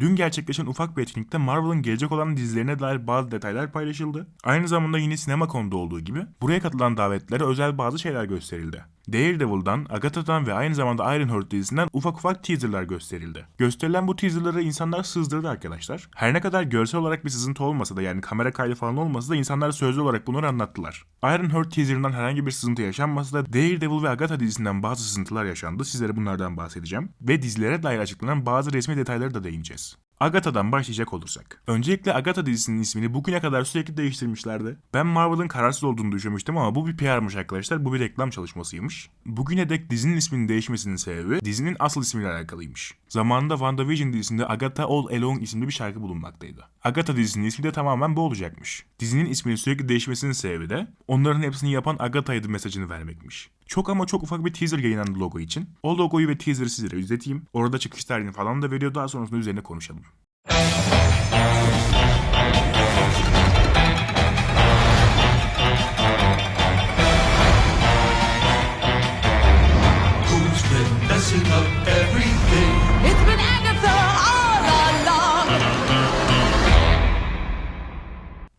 Dün gerçekleşen ufak bir etkinlikte Marvel'ın gelecek olan dizilerine dair bazı detaylar paylaşıldı. Aynı zamanda yine sinema konuda olduğu gibi buraya katılan davetlere özel bazı şeyler gösterildi. Daredevil'dan, Agatha'dan ve aynı zamanda Ironheart dizisinden ufak ufak teaserlar gösterildi. Gösterilen bu teaserları insanlar sızdırdı arkadaşlar. Her ne kadar görsel olarak bir sızıntı olmasa da yani kamera kaydı falan olmasa da insanlar sözlü olarak bunları anlattılar. Ironheart teaserından herhangi bir sızıntı yaşanmasa da Daredevil ve Agatha dizisinden bazı sızıntılar yaşandı. Sizlere bunlardan bahsedeceğim. Ve dizilere dair açıklanan bazı resmi detayları da değineceğiz. Agatha'dan başlayacak olursak. Öncelikle Agatha dizisinin ismini bugüne kadar sürekli değiştirmişlerdi. Ben Marvel'ın kararsız olduğunu düşünmüştüm ama bu bir PR'mış arkadaşlar. Bu bir reklam çalışmasıymış. Bugüne dek dizinin isminin değişmesinin sebebi dizinin asıl ismiyle alakalıymış. Zamanında WandaVision dizisinde Agatha All Alone isimli bir şarkı bulunmaktaydı. Agatha dizisinin ismi de tamamen bu olacakmış. Dizinin isminin sürekli değişmesinin sebebi de onların hepsini yapan Agatha'ydı mesajını vermekmiş. Çok ama çok ufak bir teaser yayınlandı logo için. O logoyu ve teaser'ı sizlere izleteyim. Orada çıkış tarihini falan da veriyor. Daha sonrasında üzerine konuşalım.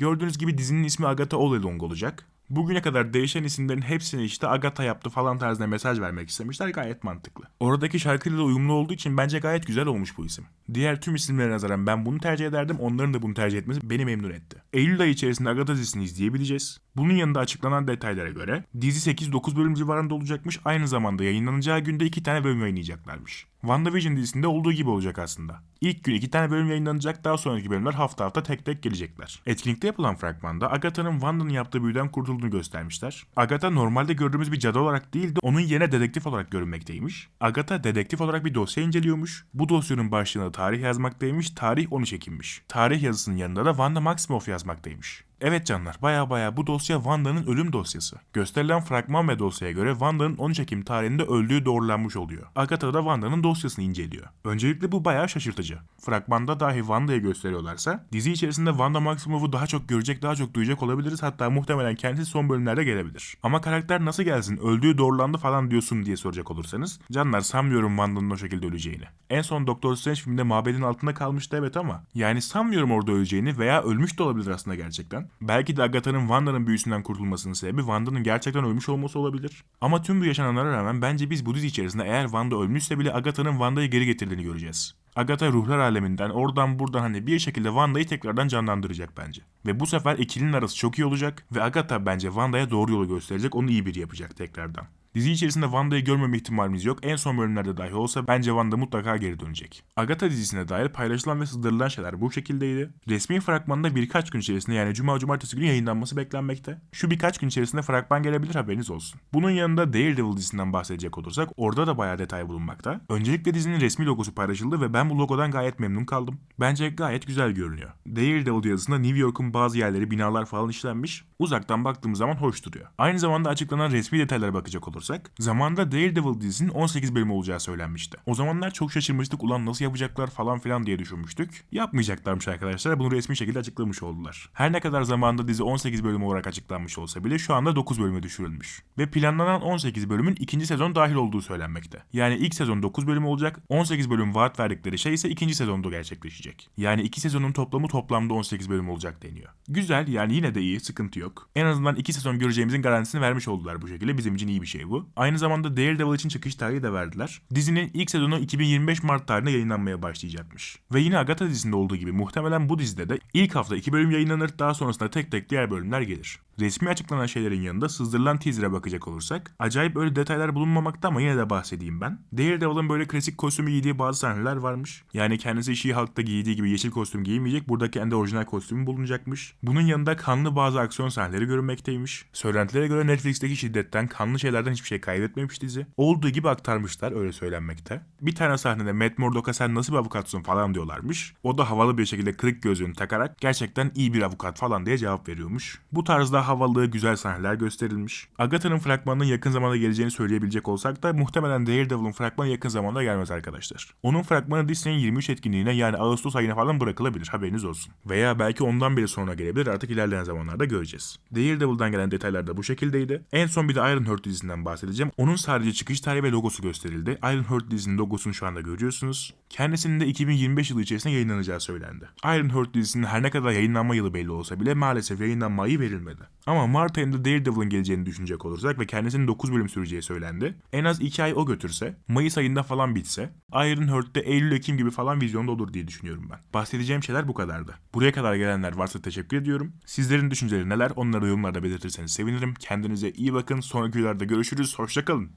Gördüğünüz gibi dizinin ismi Agatha All Along olacak. Bugüne kadar değişen isimlerin hepsini işte Agatha yaptı falan tarzında mesaj vermek istemişler gayet mantıklı. Oradaki şarkıyla da uyumlu olduğu için bence gayet güzel olmuş bu isim. Diğer tüm isimlere nazaran ben bunu tercih ederdim onların da bunu tercih etmesi beni memnun etti. Eylül ayı içerisinde Agatha dizisini izleyebileceğiz. Bunun yanında açıklanan detaylara göre dizi 8-9 bölüm civarında olacakmış aynı zamanda yayınlanacağı günde 2 tane bölüm yayınlayacaklarmış. WandaVision dizisinde olduğu gibi olacak aslında. İlk gün 2 tane bölüm yayınlanacak daha sonraki bölümler hafta hafta tek tek gelecekler. Etkinlikte yapılan fragmanda Agatha'nın Wanda'nın yaptığı büyüden kurtulduğunu göstermişler. Agatha normalde gördüğümüz bir cadı olarak değil de onun yerine dedektif olarak görünmekteymiş. Agatha dedektif olarak bir dosya inceliyormuş. Bu dosyanın başlığında tarih yazmaktaymış, tarih onu çekinmiş. Tarih yazısının yanında da Wanda Maximoff yazmaktaymış. Evet canlar baya baya bu dosya Wanda'nın ölüm dosyası. Gösterilen fragman ve dosyaya göre Wanda'nın 13 Ekim tarihinde öldüğü doğrulanmış oluyor. Agatha da Wanda'nın dosyasını inceliyor. Öncelikle bu bayağı şaşırtıcı. Fragmanda dahi Wanda'yı gösteriyorlarsa dizi içerisinde Wanda Maximoff'u daha çok görecek daha çok duyacak olabiliriz hatta muhtemelen kendisi son bölümlerde gelebilir. Ama karakter nasıl gelsin öldüğü doğrulandı falan diyorsun diye soracak olursanız canlar sanmıyorum Wanda'nın o şekilde öleceğini. En son Doctor Strange filminde mabedin altında kalmıştı evet ama yani sanmıyorum orada öleceğini veya ölmüş de olabilir aslında gerçekten. Belki de Agatha'nın Wanda'nın büyüsünden kurtulmasının sebebi Wanda'nın gerçekten ölmüş olması olabilir. Ama tüm bu yaşananlara rağmen bence biz bu dizi içerisinde eğer Wanda ölmüşse bile Agatha'nın Wanda'yı geri getirdiğini göreceğiz. Agatha ruhlar aleminden oradan buradan hani bir şekilde Wanda'yı tekrardan canlandıracak bence. Ve bu sefer ikilinin arası çok iyi olacak ve Agatha bence Wanda'ya doğru yolu gösterecek onu iyi biri yapacak tekrardan. Dizi içerisinde Wanda'yı görmeme ihtimalimiz yok. En son bölümlerde dahi olsa bence Wanda mutlaka geri dönecek. Agatha dizisine dair paylaşılan ve sızdırılan şeyler bu şekildeydi. Resmi fragmanda birkaç gün içerisinde yani cuma cumartesi günü yayınlanması beklenmekte. Şu birkaç gün içerisinde fragman gelebilir haberiniz olsun. Bunun yanında Daredevil dizisinden bahsedecek olursak orada da bayağı detay bulunmakta. Öncelikle dizinin resmi logosu paylaşıldı ve ben bu logodan gayet memnun kaldım. Bence gayet güzel görünüyor. Daredevil yazısında New York'un bazı yerleri binalar falan işlenmiş. Uzaktan baktığımız zaman hoş duruyor. Aynı zamanda açıklanan resmi detaylara bakacak olursak zamanda Daredevil dizisinin 18 bölüm olacağı söylenmişti. O zamanlar çok şaşırmıştık ulan nasıl yapacaklar falan filan diye düşünmüştük. Yapmayacaklarmış arkadaşlar bunu resmi şekilde açıklamış oldular. Her ne kadar zamanda dizi 18 bölüm olarak açıklanmış olsa bile şu anda 9 bölüme düşürülmüş. Ve planlanan 18 bölümün ikinci sezon dahil olduğu söylenmekte. Yani ilk sezon 9 bölüm olacak 18 bölüm vaat verdikleri şey ise ikinci sezonda gerçekleşecek. Yani iki sezonun toplamı toplamda 18 bölüm olacak deniyor. Güzel yani yine de iyi sıkıntı yok. En azından iki sezon göreceğimizin garantisini vermiş oldular bu şekilde bizim için iyi bir şey bu. Aynı zamanda Daredevil için çıkış tarihi de verdiler. Dizinin ilk sezonu 2025 Mart tarihinde yayınlanmaya başlayacakmış. Ve yine Agatha dizisinde olduğu gibi muhtemelen bu dizide de ilk hafta iki bölüm yayınlanır daha sonrasında tek tek diğer bölümler gelir. Resmi açıklanan şeylerin yanında sızdırılan teaser'a bakacak olursak acayip öyle detaylar bulunmamakta ama yine de bahsedeyim ben. Daredevil'ın böyle klasik kostümü giydiği bazı sahneler varmış. Yani kendisi She-Hulk'ta giydiği gibi yeşil kostüm giymeyecek burada kendi orijinal kostümü bulunacakmış. Bunun yanında kanlı bazı aksiyon sahneleri görünmekteymiş. Söylentilere göre Netflix'teki şiddetten kanlı şeylerden hiçbir şey kaybetmemiş dizi. Olduğu gibi aktarmışlar öyle söylenmekte. Bir tane sahnede Matt Murdock'a sen nasıl bir avukatsın falan diyorlarmış. O da havalı bir şekilde kırık gözlüğünü takarak gerçekten iyi bir avukat falan diye cevap veriyormuş. Bu tarzda havalı güzel sahneler gösterilmiş. Agatha'nın fragmanının yakın zamanda geleceğini söyleyebilecek olsak da muhtemelen Daredevil'ın fragmanı yakın zamanda gelmez arkadaşlar. Onun fragmanı Disney'in 23 etkinliğine yani Ağustos ayına falan bırakılabilir haberiniz olsun. Veya belki ondan bile sonra gelebilir artık ilerleyen zamanlarda göreceğiz. Daredevil'dan gelen detaylar da bu şekildeydi. En son bir de Ironheart dizisinden bahsedeceğim. Onun sadece çıkış tarihi ve logosu gösterildi. Ironheart dizisinin logosunu şu anda görüyorsunuz. Kendisinin de 2025 yılı içerisinde yayınlanacağı söylendi. Ironheart dizisinin her ne kadar yayınlanma yılı belli olsa bile maalesef yayınlanma ayı verilmedi. Ama Mart ayında Daredevil'ın geleceğini düşünecek olursak ve kendisinin 9 bölüm süreceği söylendi. En az 2 ay o götürse, Mayıs ayında falan bitse, Ironheart'te Eylül-Ekim gibi falan vizyonda olur diye düşünüyorum ben. Bahsedeceğim şeyler bu kadardı. Buraya kadar gelenler varsa teşekkür ediyorum. Sizlerin düşünceleri neler onları yorumlarda belirtirseniz sevinirim. Kendinize iyi bakın. Sonraki videolarda görüşürüz. Hoşçakalın.